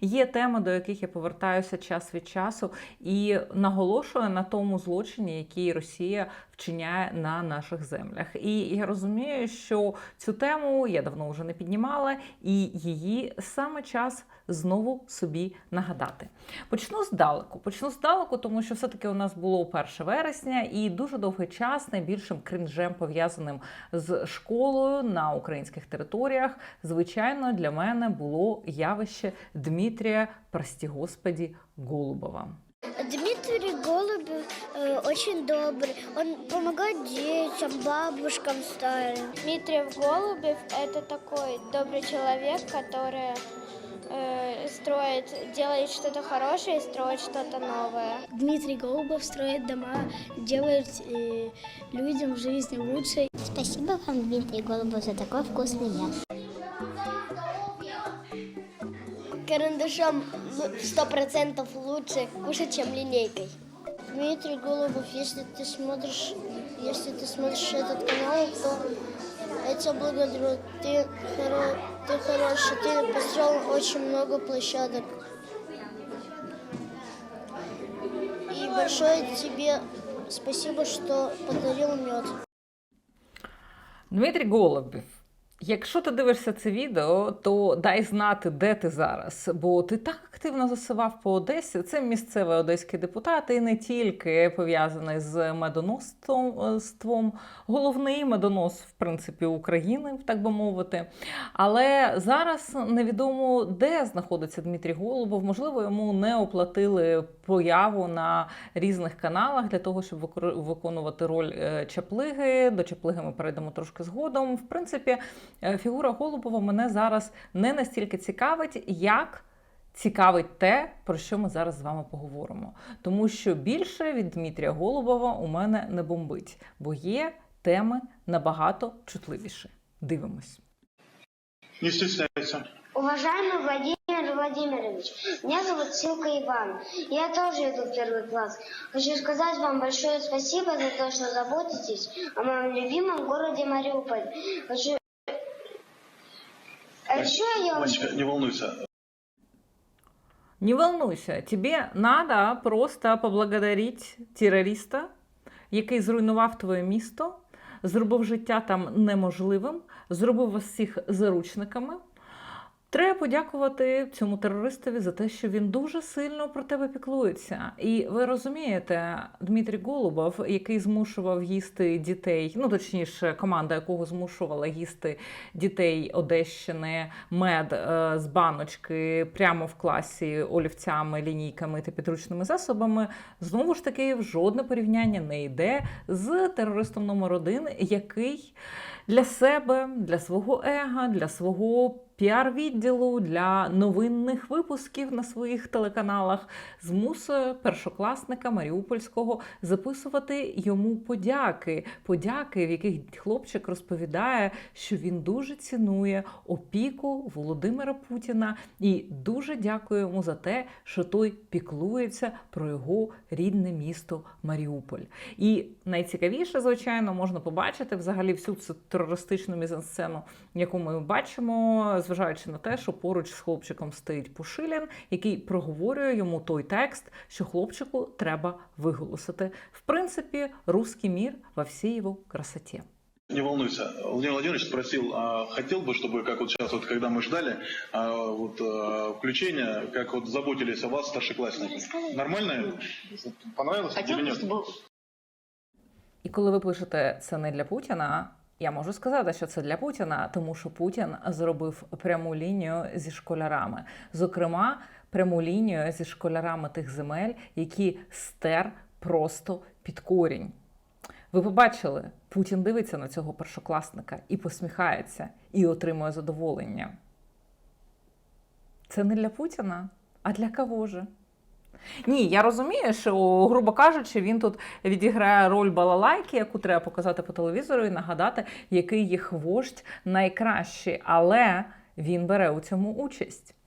Є теми, до яких я повертаюся час від часу, і наголошую на тому злочині, який Росія вчиняє на наших землях. І я розумію, що цю тему я давно вже не піднімала, і її саме час знову собі нагадати. Почну здалеку. Почну здалеку, тому що все-таки у нас було 1 вересня, і дуже довгий час найбільшим кринжем пов'язаним з школою на українських територіях, звичайно, для мене було явище Дмитрія, прості господі, Голубова. Э, очень добрый. Он помогает детям, бабушкам старым. Дмитриев Голубев – это такой добрый человек, который э, строит, делает что-то хорошее и строит что-то новое. Дмитрий Голубев строит дома, делает э, людям жизнь лучше. Спасибо вам, Дмитрий Голубов, за такой вкусный мясо. Карандашом сто процентов лучше кушать, чем линейкой. Дмитрий Голубев, если ты смотришь, если ты смотришь этот канал, то я тебя благодарю. Ты, хоро- ты хороший, ты построил очень много площадок. И большое тебе спасибо, что подарил мед. Дмитрій Голубів. Якщо ти дивишся це відео, то дай знати, де ти зараз, бо ти так активно засував по Одесі. Це місцевий одеський депутат, і не тільки пов'язаний з медоносством, головний медонос, в принципі, України, так би мовити. Але зараз невідомо, де знаходиться Дмитрій Голубов. Можливо, йому не оплатили появу на різних каналах для того, щоб виконувати роль е, чаплиги. До чаплиги ми перейдемо трошки згодом. В принципі, фігура Голубова мене зараз не настільки цікавить, як. Цікавить те, про що ми зараз з вами поговоримо. Тому що більше від Дмитрія Голубова у мене не бомбить, бо є теми набагато чутливіші. Дивимось. Не стесняйся. Уважаемый Владимир Владимирович, меня зовут Силка Иван. Я тоже иду в первый класс. Хочу сказать вам большое спасибо за то, что заботитесь о моем любимом городе Мариуполь. Хочу... А еще я вам... Не волнуйся. Не волнуйся, тебе надо просто поблагодарить терориста, який зруйнував твоє місто, зробив життя там неможливим, зробив вас всіх заручниками. Треба подякувати цьому терористові за те, що він дуже сильно про тебе піклується. І ви розумієте, Дмитрій Голубов, який змушував їсти дітей, ну точніше, команда якого змушувала їсти дітей Одещини мед е, з баночки прямо в класі олівцями, лінійками та підручними засобами, знову ж таки в жодне порівняння не йде з терористом номер один, який для себе, для свого ега, для свого піар-відділу, для новинних випусків на своїх телеканалах змусує першокласника Маріупольського записувати йому подяки. Подяки, в яких хлопчик розповідає, що він дуже цінує опіку Володимира Путіна і дуже дякує йому за те, що той піклується про його рідне місто Маріуполь. І найцікавіше, звичайно, можна побачити взагалі всю цю терористичну мізансцену, яку ми бачимо, зважаючи на те, що поруч з хлопчиком стоїть Пушилін, який проговорює йому той текст, що хлопчику треба виголосити. В принципі, русський мір во всій його красоті. Не волнуйся. Владимир Владимирович спросил, а хотел бы, чтобы, как вот сейчас, вот, когда мы ждали а, вот, а, включения, как вот заботились о вас старшеклассники. Нормально? Понравилось или нет? І коли ви пишете це не для Путіна, я можу сказати, що це для Путіна, тому що Путін зробив пряму лінію зі школярами. Зокрема, пряму лінію зі школярами тих земель, які стер просто під корінь. Ви побачили, Путін дивиться на цього першокласника і посміхається, і отримує задоволення. Це не для Путіна, а для кого же? Ні, я розумію, що, грубо кажучи, він тут відіграє роль балалайки, яку треба показати по телевізору і нагадати, який їх вождь найкращий, але він бере у цьому участь.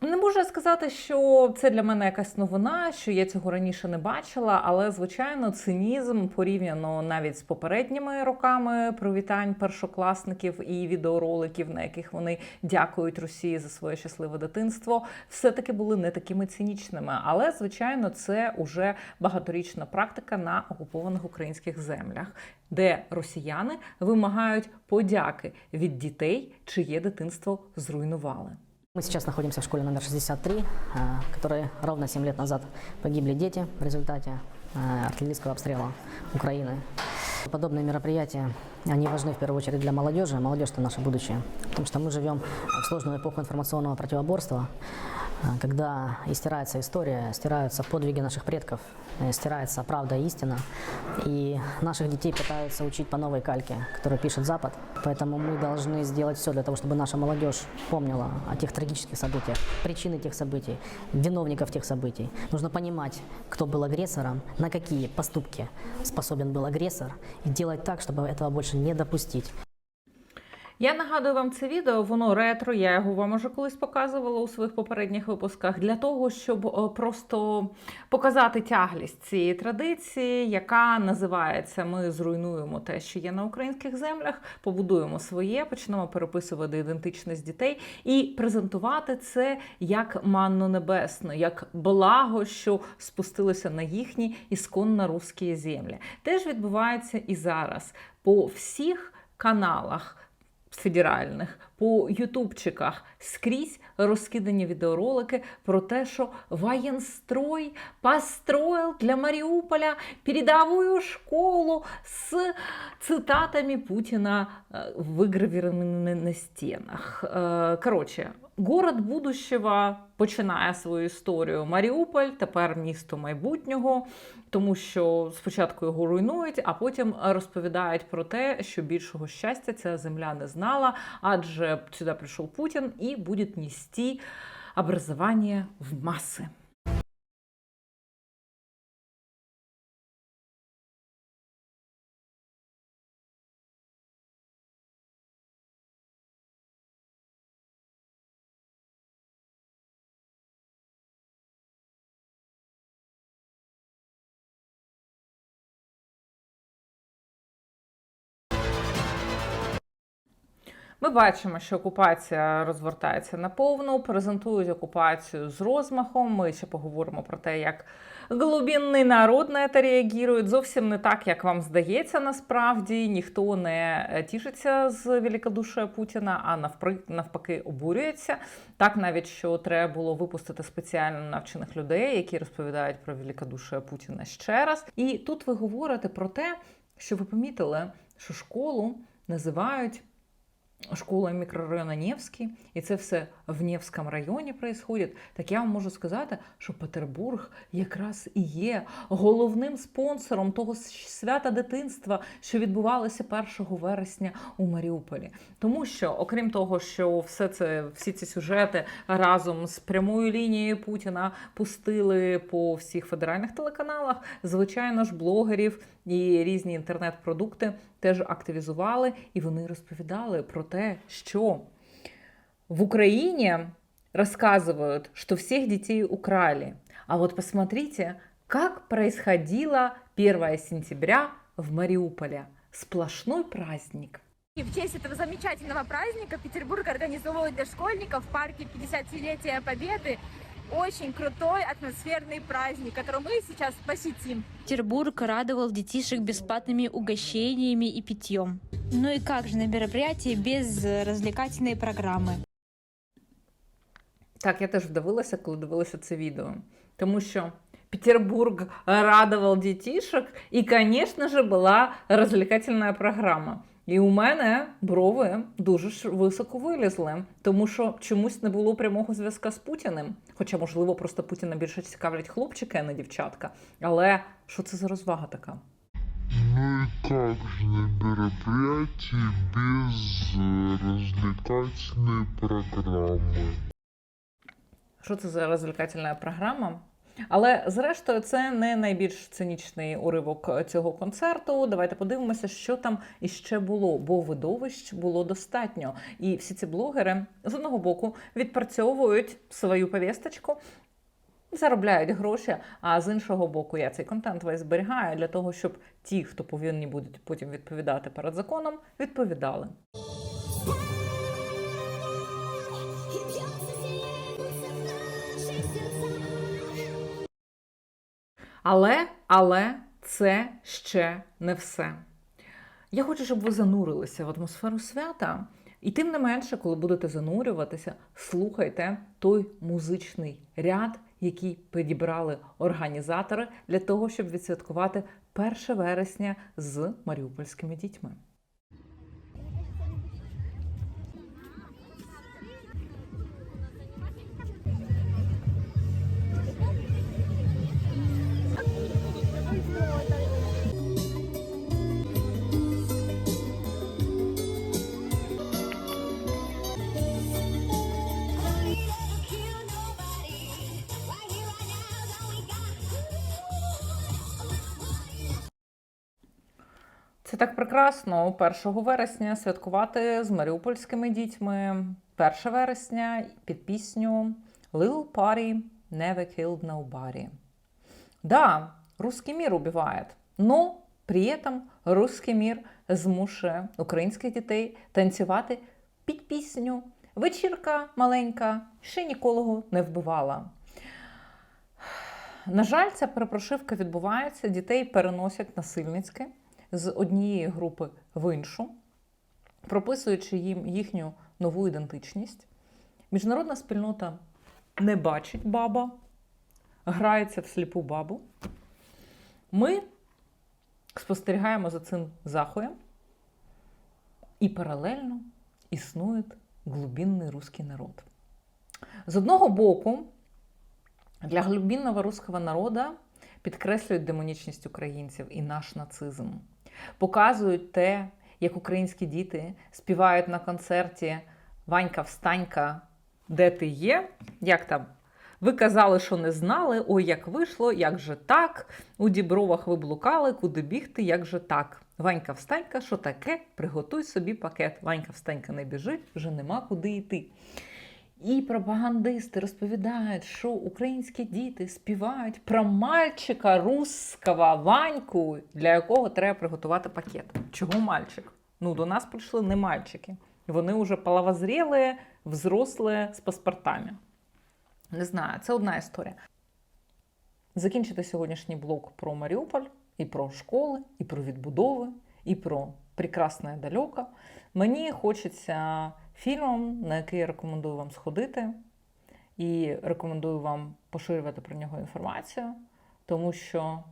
Не можу сказати, що це для мене якась новина, що я цього раніше не бачила, але звичайно, цинізм порівняно навіть з попередніми роками привітань першокласників і відеороликів, на яких вони дякують Росії за своє щасливе дитинство, все-таки були не такими цинічними. Але звичайно, це уже багаторічна практика на окупованих українських землях, де росіяни вимагають подяки від дітей, чиє дитинство зруйнували. Мы сейчас находимся в школе номер 63, э, в которой ровно 7 лет назад погибли дети в результате э, артиллерийского обстрела Украины. Подобные мероприятия, они важны в первую очередь для молодежи. Молодежь – это наше будущее. Потому что мы живем в сложную эпоху информационного противоборства, э, Когда и стирается история, стираются подвиги наших предков, э, стирается правда и истина. И наших детей пытаются учить по новой кальке, которую пишет Запад. Поэтому мы должны сделать все для того, чтобы наша молодежь помнила о тех трагических событиях, причины тех событий, виновников тех событий. Нужно понимать, кто был агрессором, на какие поступки способен был агрессор, и делать так, чтобы этого больше не допустить. Я нагадую вам це відео, воно ретро. Я його вам уже колись показувала у своїх попередніх випусках для того, щоб е, просто показати тяглість цієї традиції, яка називається Ми зруйнуємо те, що є на українських землях, побудуємо своє, почнемо переписувати ідентичність дітей і презентувати це як манну небесну, як благо, що спустилося на їхні ісконно русські землі. Теж відбувається і зараз по всіх каналах федеральних, по ютубчиках скрізь розкидані відеоролики про те, що воєнстрой построїв для Маріуполя передовую школу з цитатами Путіна е, вигравірованими на стінах. Е, Коротше, город будущего починає свою історію. Маріуполь, тепер місто майбутнього тому що спочатку його руйнують, а потім розповідають про те, що більшого щастя ця земля не знала, адже сюди пришел Путін и будет нести образование в маси. Ми бачимо, що окупація розвертається наповну, презентують окупацію з розмахом. Ми ще поговоримо про те, як глубинний народ на це реагує. Зовсім не так, як вам здається, насправді ніхто не тішиться з великодушія Путіна, а навпаки обурюється. Так навіть що треба було випустити спеціально навчених людей, які розповідають про великодушія Путіна ще раз. І тут ви говорите про те, що ви помітили, що школу називають школа мікрорайону Невський, і це все в Невському районі происходит, так я вам можу сказати, що Петербург якраз і є головним спонсором того свята дитинства, що відбувалося 1 вересня у Маріуполі. Тому що, окрім того, що все це, всі ці сюжети разом з прямою лінією Путіна пустили по всіх федеральних телеканалах, звичайно ж, блогерів і різні інтернет-продукти теж активізували, і вони розповідали про те, що в Украине рассказывают, что всех детей украли. А вот посмотрите, как происходило 1 сентября в Мариуполе. Сплошной праздник. И в честь этого замечательного праздника Петербург организовывает для школьников в парке 50-летия Победы очень крутой атмосферный праздник, который мы сейчас посетим. Петербург радовал детишек бесплатными угощениями и питьем. Ну и как же на мероприятии без э, развлекательной программы? Так, я теж вдивилася, коли дивилася це відео. Тому що Петербург радував дітішок, і, звісно ж, була розвлекательна програма. І у мене брови дуже ж високо вилізли, тому що чомусь не було прямого зв'язка з Путіним. Хоча, можливо, просто Путіна більше цікавлять хлопчики, а не дівчатка. Але що це за розвага така? Ну и как же на мероприятии без э, развлекательной программы? Що це за розвлекательна програма? Але зрештою, це не найбільш цинічний уривок цього концерту. Давайте подивимося, що там іще було, бо видовищ було достатньо. І всі ці блогери з одного боку відпрацьовують свою повісточку, заробляють гроші. А з іншого боку, я цей контент весь зберігаю для того, щоб ті, хто повинні будуть потім відповідати перед законом, відповідали. Але, але це ще не все. Я хочу, щоб ви занурилися в атмосферу свята. І тим не менше, коли будете занурюватися, слухайте той музичний ряд, який підібрали організатори для того, щоб відсвяткувати 1 вересня з маріупольськими дітьми. Це так прекрасно 1 вересня святкувати з маріупольськими дітьми. 1 вересня під пісню Little Party Never Killed Nobody. Да, русский мир убивает, но при этом русский мир змушує українських дітей танцювати під пісню Вечірка маленька ще ніколи не вбивала. На жаль, ця перепрошивка відбувається, дітей переносять насильницьки з однієї групи в іншу, прописуючи їм їхню нову ідентичність. Міжнародна спільнота не бачить баба, грається в сліпу бабу. Ми спостерігаємо за цим захоєм, і паралельно існує глубинний русський народ. З одного боку, для глубинного руського народу підкреслюють демонічність українців і наш нацизм. Показують те, як українські діти співають на концерті Ванька Встанька, де ти є? Як там? Ви казали, що не знали, ой, як вийшло, як же так? У дібровах ви блукали, куди бігти, як же так? Ванька Встанька, що таке? Приготуй собі пакет. Ванька Встанька не біжить, вже нема куди йти. І пропагандисти розповідають, що українські діти співають про мальчика русского Ваньку, для якого треба приготувати пакет. Чого мальчик? Ну, до нас прийшли не мальчики. Вони вже половозрілі, взрослі з паспортами. Не знаю, це одна історія. Закінчити сьогоднішній блок про Маріуполь, і про школи, і про відбудови, і про прекрасне далеко. Мені хочеться фільмом, на який я рекомендую вам сходити, і рекомендую вам поширювати про нього інформацію, тому що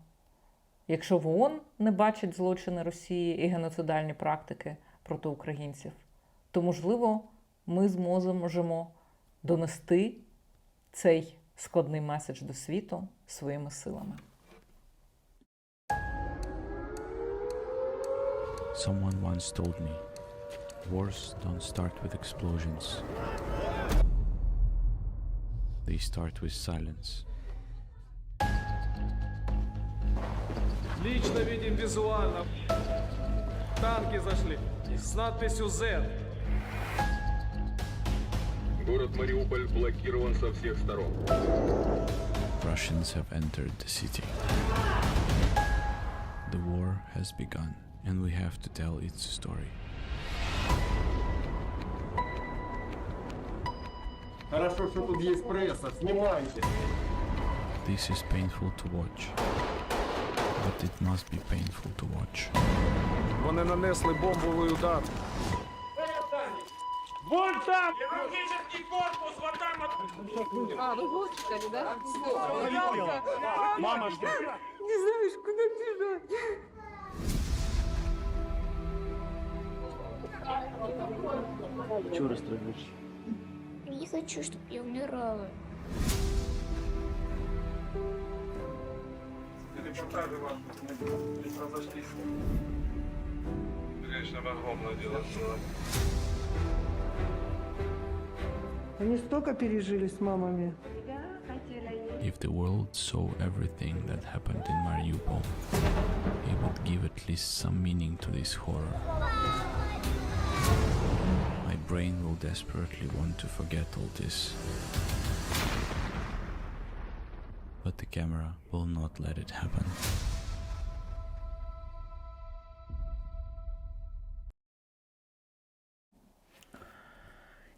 якщо в ООН не бачать злочини Росії і геноцидальні практики проти українців, то можливо ми зможемо донести цей складний меседж до світу своїми силами. Someone once told me, wars don't start with explosions. They start with silence. Лично видим визуально. Танки зашли с надписью Z. Город Мариуполь блокирован со всех сторон. Russians have entered the city. The war has begun, and we have to tell its story. Хорошо, что тут есть пресса. Снимайте. This is painful to watch, but it must be painful to watch. Вони нанесли бомбовий удар. Вон там! корпус, вот там! А, вы госпитале, да? Мама, что? Не знаешь, куда бежать. Чего расстраиваешься? Не хочу, чтобы я умирала. Репортажи ваши не произошли. Конечно, огромное дело было. Они столько пережили с мамами. If the world saw everything that happened in Mariupol, it would give at least some meaning to this horror. Brain will desperately want to forget all this. But the camera will not let it happen.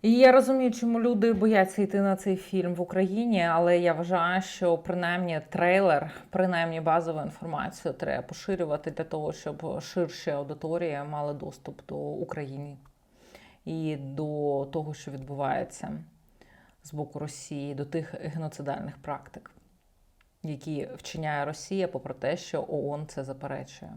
І я розумію, чому люди бояться йти на цей фільм в Україні, але я вважаю, що принаймні трейлер, принаймні базову інформацію треба поширювати для того, щоб ширша аудиторія мала доступ до України і до того, що відбувається з боку Росії, до тих геноцидальних практик, які вчиняє Росія, попри те, що ООН це заперечує.